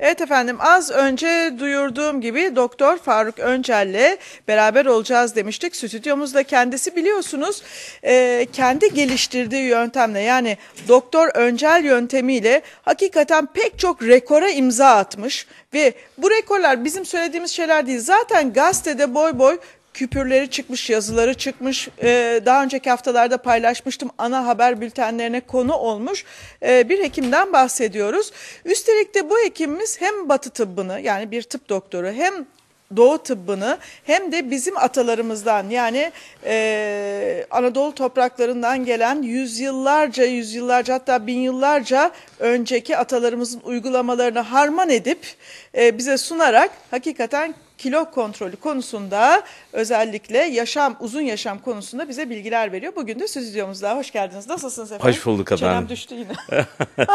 Evet efendim az önce duyurduğum gibi Doktor Faruk Öncel'le beraber olacağız demiştik. Stüdyomuzda kendisi biliyorsunuz e, kendi geliştirdiği yöntemle yani Doktor Öncel yöntemiyle hakikaten pek çok rekora imza atmış. Ve bu rekorlar bizim söylediğimiz şeyler değil zaten gazetede boy boy küpürleri çıkmış, yazıları çıkmış. Ee, daha önceki haftalarda paylaşmıştım. Ana haber bültenlerine konu olmuş ee, bir hekimden bahsediyoruz. Üstelik de bu hekimimiz hem batı tıbbını yani bir tıp doktoru hem Doğu tıbbını hem de bizim atalarımızdan yani e, Anadolu topraklarından gelen yüzyıllarca yüzyıllarca hatta bin yıllarca önceki atalarımızın uygulamalarını harman edip e, bize sunarak hakikaten kilo kontrolü konusunda özellikle yaşam, uzun yaşam konusunda bize bilgiler veriyor. Bugün de stüdyomuzda. Hoş geldiniz. Nasılsınız efendim? Hoş bulduk efendim. Çenem düştü yine.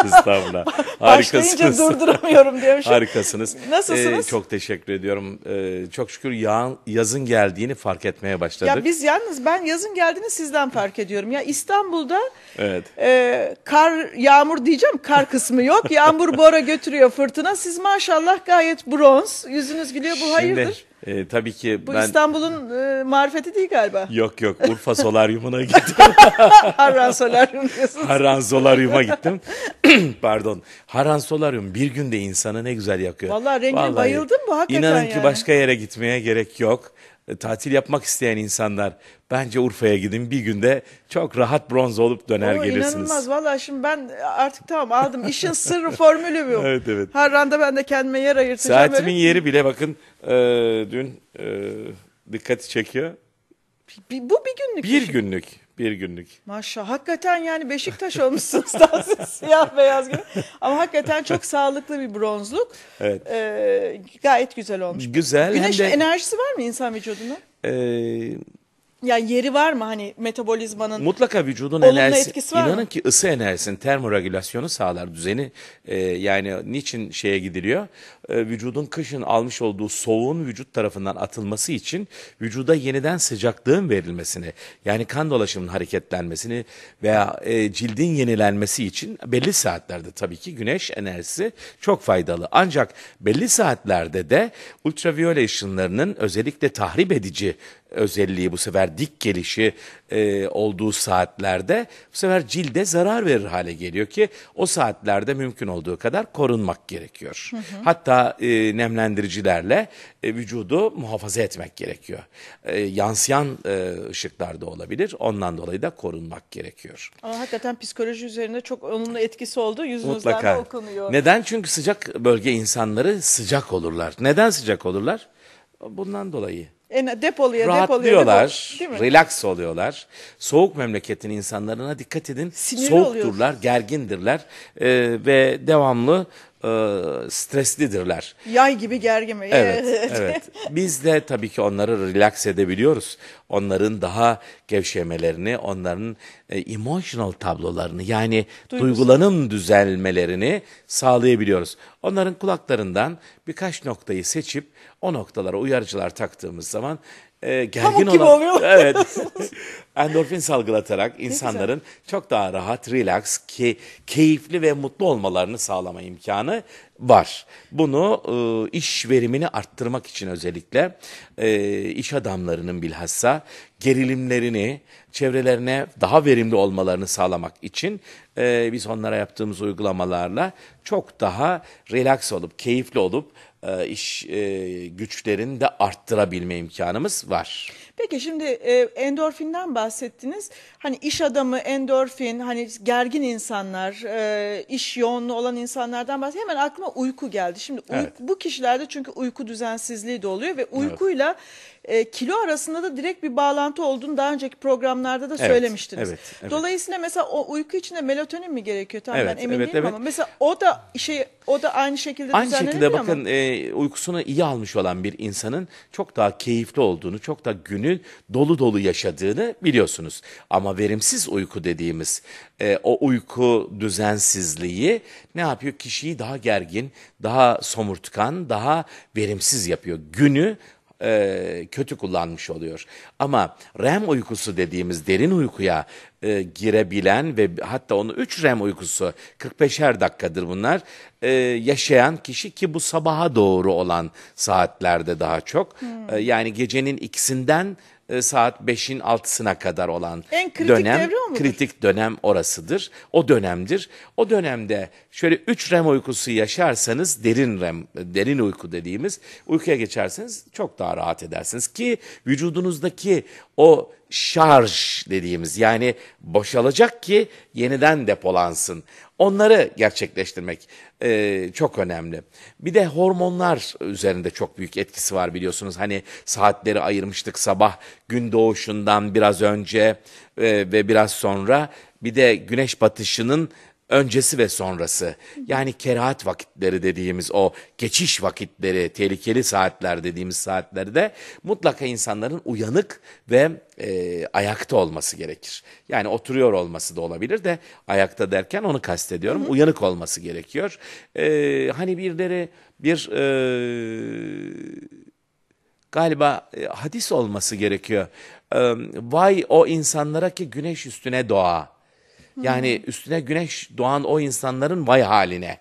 Estağfurullah. Başlayınca Harikasınız. durduramıyorum diyormuşum. Harikasınız. Nasılsınız? Ee, çok teşekkür ediyorum. Ee, çok şükür yağ, yazın geldiğini fark etmeye başladık. Ya biz yalnız ben yazın geldiğini sizden fark ediyorum. Ya İstanbul'da Evet. e, kar, yağmur diyeceğim kar kısmı yok. Yağmur bora götürüyor fırtına. Siz maşallah gayet bronz. Yüzünüz gülüyor. Bu hayırdır? Şimdi e, tabii ki Bu ben... İstanbul'un e, marifeti değil galiba. Yok yok Urfa Solaryumuna gittim. Harran Solaryum diyorsunuz. Haran Solaryum'a gittim. Pardon. Haran Solaryum bir günde insanı ne güzel yakıyor. Vallahi rengine bayıldım bu hakikaten İnanın ki yani. başka yere gitmeye gerek yok. E, Tatil yapmak isteyen insanlar bence Urfa'ya gidin bir günde çok rahat bronz olup döner Oo, gelirsiniz. inanılmaz. Vallahi şimdi ben artık tamam aldım. İşin sırrı formülü bu. Evet, evet. Harran'da ben de kendime yer ayırtacağım. Saatimin böyle. yeri bile bakın e, dün e, dikkati çekiyor. Bir- Bu bir günlük. Bir iş. günlük, bir günlük. Maşallah. Hakikaten yani Beşiktaş olmuşsunuz daha siyah beyaz gibi. Ama hakikaten çok sağlıklı bir bronzluk. Evet. Ee, gayet güzel olmuş. Güzel Güneş hem de enerjisi var mı insan vücudunda? e, Yani yeri var mı hani metabolizmanın? mutlaka vücudun Olumlu enerjisi, etkisi var mı? inanın ki ısı enerjisinin termoregülasyonu sağlar düzeni. E, yani niçin şeye gidiliyor? E, vücudun kışın almış olduğu soğuğun vücut tarafından atılması için vücuda yeniden sıcaklığın verilmesini, yani kan dolaşımının hareketlenmesini veya e, cildin yenilenmesi için belli saatlerde tabii ki güneş enerjisi çok faydalı. Ancak belli saatlerde de ultraviyole ışınlarının özellikle tahrip edici özelliği bu sefer dik gelişi e, olduğu saatlerde bu sefer cilde zarar verir hale geliyor ki o saatlerde mümkün olduğu kadar korunmak gerekiyor. Hatta e, nemlendiricilerle e, vücudu muhafaza etmek gerekiyor. E, yansıyan e, ışıklar da olabilir ondan dolayı da korunmak gerekiyor. Ama hakikaten psikoloji üzerinde çok olumlu etkisi oldu. Yüzünüzden de Mutlaka. okunuyor. Neden? Çünkü sıcak bölge insanları sıcak olurlar. Neden sıcak olurlar? Bundan dolayı. En, depoluya depoluya Rahatlıyorlar, depo- değil mi? relax oluyorlar. Soğuk memleketin insanlarına dikkat edin. Sinirli Soğukturlar, gergindirler e, ve devamlı e, streslidirler. Yay gibi gergin? Evet, evet. Biz de tabii ki onları relax edebiliyoruz. Onların daha gevşemelerini, onların e, emotional tablolarını yani duygulanım düzelmelerini sağlayabiliyoruz. Onların kulaklarından birkaç noktayı seçip o noktalara uyarıcılar taktığımız zaman e, gergin Pamuk gibi olan oluyor. evet endorfin salgılatarak insanların çok daha rahat, relax, ki, keyifli ve mutlu olmalarını sağlama imkanı var. Bunu e, iş verimini arttırmak için özellikle e, iş adamlarının bilhassa gerilimlerini, çevrelerine daha verimli olmalarını sağlamak için e, biz onlara yaptığımız uygulamalarla çok daha relax olup, keyifli olup e, iş e, güçlerini de arttırabilme imkanımız var. Peki şimdi e, endorfinden bahsettiniz. Hani iş adamı, endorfin, hani gergin insanlar, e, iş yoğunluğu olan insanlardan bahsediyor. Hemen aklıma uyku geldi. Şimdi uy- Evet. bu kişilerde çünkü uyku düzensizliği de oluyor ve uykuyla e, kilo arasında da direkt bir bağlantı olduğunu daha önceki programlarda da Evet, söylemiştiniz. evet, evet. Dolayısıyla mesela o uyku içinde melatonin mi gerekiyor? Tamam Evet, ben emin evet, değilim evet. ama mesela o da şey o da aynı şekilde Aynı şekilde bakın ama. e, uykusunu iyi almış olan bir insanın çok daha keyifli olduğunu, çok da günü dolu dolu yaşadığını biliyorsunuz. Ama verimsiz uyku dediğimiz e, o uyku düzensizliği ne yapıyor? Kişiyi daha gergin, daha somurtkan, daha verimsiz yapıyor. Günü e, kötü kullanmış oluyor. Ama REM uykusu dediğimiz derin uykuya e, girebilen ve hatta onu 3 REM uykusu 45'er dakikadır bunlar e, yaşayan kişi ki bu sabaha doğru olan saatlerde daha çok E, yani gecenin ikisinden e, saat 5'in 6'sına kadar olan En kritik dönem devre o mudur? kritik dönem orasıdır. O dönemdir. O dönemde şöyle 3 REM uykusu yaşarsanız derin REM, derin uyku dediğimiz uykuya geçerseniz çok daha rahat edersiniz ki vücudunuzdaki o şarj dediğimiz yani boşalacak ki yeniden depolansın. Onları gerçekleştirmek e, çok önemli. Bir de hormonlar üzerinde çok büyük etkisi var biliyorsunuz. Hani saatleri ayırmıştık sabah gün doğuşundan biraz önce e, ve biraz sonra. Bir de güneş batışının öncesi ve sonrası. Yani kerahat vakitleri dediğimiz o geçiş vakitleri, tehlikeli saatler dediğimiz saatlerde mutlaka insanların uyanık ve e, ayakta olması gerekir. Yani oturuyor olması da olabilir de ayakta derken onu kastediyorum. Uyanık olması gerekiyor. E, hani birileri bir e, galiba e, hadis olması gerekiyor. E, vay o insanlara ki güneş üstüne doğa. Yani üstüne güneş doğan o insanların vay haline.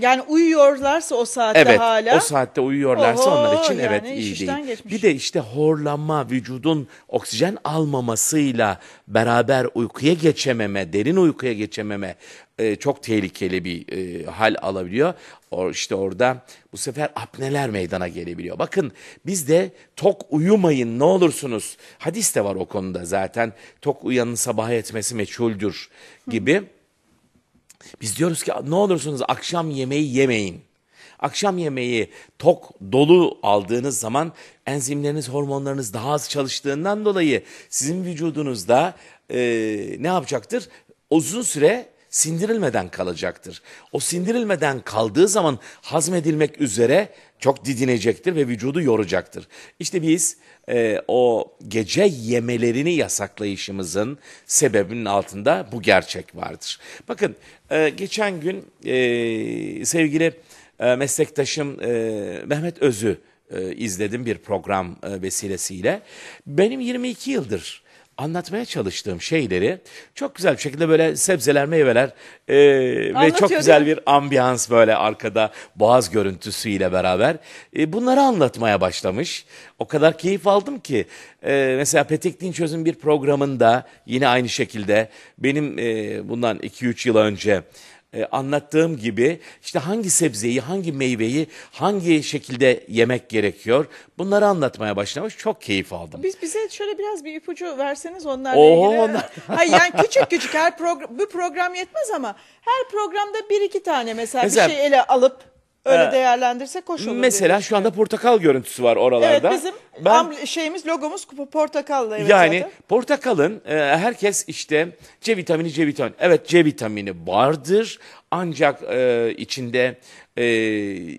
Yani uyuyorlarsa o saatte Evet, hala. o saatte uyuyorlarsa Oho, onlar için yani evet iyi değil. geçmiş. Bir de işte horlanma, vücudun oksijen almamasıyla beraber uykuya geçememe, derin uykuya geçememe e, çok tehlikeli bir e, hal alabiliyor. O işte orada bu sefer apneler meydana gelebiliyor. Bakın bizde tok uyumayın ne olursunuz. Hadis de var o konuda zaten. Tok uyanın sabah etmesi meçhuldür gibi. Biz diyoruz ki ne olursunuz akşam yemeği yemeyin. Akşam yemeği tok dolu aldığınız zaman enzimleriniz, hormonlarınız daha az çalıştığından dolayı sizin vücudunuzda e, ne yapacaktır? Uzun süre sindirilmeden kalacaktır. O sindirilmeden kaldığı zaman hazmedilmek üzere çok didinecektir ve vücudu yoracaktır. İşte biz e, o gece yemelerini yasaklayışımızın sebebinin altında bu gerçek vardır. Bakın e, geçen gün e, sevgili e, meslektaşım e, Mehmet Öz'ü e, izledim bir program e, vesilesiyle. Benim 22 yıldır anlatmaya çalıştığım şeyleri çok güzel bir şekilde böyle sebzeler, meyveler e, ve çok güzel bir ambiyans böyle arkada boğaz görüntüsüyle beraber e, bunları anlatmaya başlamış. O kadar keyif aldım ki e, mesela Petek Dinçöz'ün bir programında yine aynı şekilde benim e, bundan 2-3 yıl önce e, anlattığım gibi işte hangi sebzeyi, hangi meyveyi, hangi şekilde yemek gerekiyor bunları anlatmaya başlamış. Çok keyif aldım. Biz bize şöyle biraz bir ipucu verseniz onlarla Oo, ilgili. onlar- Hayır yani küçük küçük her program bu program yetmez ama her programda bir iki tane mesela, Mesela- bir şey ele alıp öyle Ee, değerlendirsek hoş olur. diye Mesela şu anda portakal görüntüsü var oralarda. Evet bizim Ben- amble- şeyimiz logomuz portakallı evet yani zaten. portakalın e, herkes işte C vitamini C vitamini. Evet C vitamini vardır ancak e, içinde e,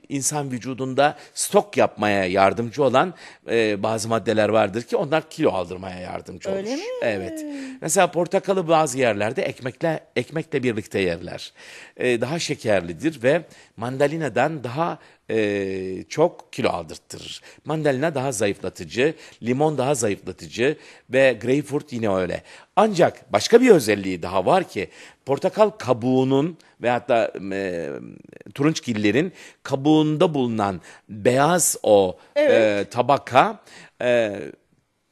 insan vücudunda stok yapmaya yardımcı olan e, bazı maddeler vardır ki onlar kilo aldırmaya yardımcı olur. Öyle mi? Evet. Mesela portakalı bazı yerlerde ekmekle ekmekle birlikte yerler. E, daha şekerlidir ve mandalinadan daha e, çok kilo aldırtırır. Mandalina daha zayıflatıcı, limon daha zayıflatıcı ve greyfurt yine öyle. Ancak başka bir özelliği daha var ki portakal kabuğunun ve hatta e, turunçgillerin kabuğunda bulunan beyaz o Evet. e, tabaka e,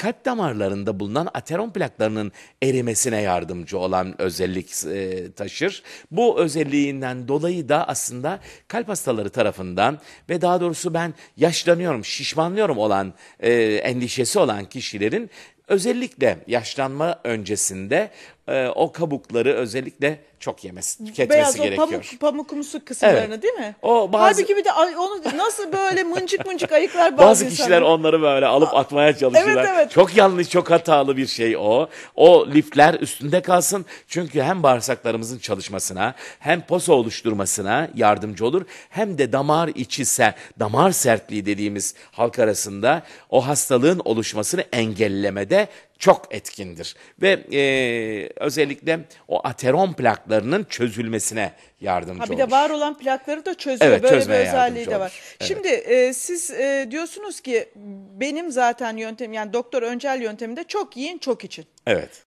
kalp damarlarında bulunan ateron plaklarının erimesine yardımcı olan özellik e, taşır. Bu özelliğinden dolayı da aslında kalp hastaları tarafından ve daha doğrusu ben yaşlanıyorum, şişmanlıyorum olan e, endişesi olan kişilerin özellikle yaşlanma öncesinde e, o kabukları özellikle çok yemesi, tüketmesi Beyaz gerekiyor. pamuk, pamukumsu kısımlarını Evet. değil mi? O bazı- Halbuki bir de onu nasıl böyle mıncık mıncık ayıklar bazı, Bazı kişiler insanlar. onları böyle alıp atmaya çalışıyorlar. Evet, evet. Çok yanlış, çok hatalı bir şey o. O lifler üstünde kalsın. Çünkü hem bağırsaklarımızın çalışmasına, hem posa oluşturmasına yardımcı olur. Hem de damar içi, se- damar sertliği dediğimiz halk arasında o hastalığın oluşmasını engellemede de çok etkindir. Ve e, özellikle o ateron plaklarının çözülmesine yardımcı Ha bir olur. de var olan plakları da çözüyor. Evet, Böyle bir özelliği de var. olur. Evet. Şimdi e, siz e, diyorsunuz ki benim zaten yöntem yani doktor öncel yönteminde çok yiyin çok için. Evet.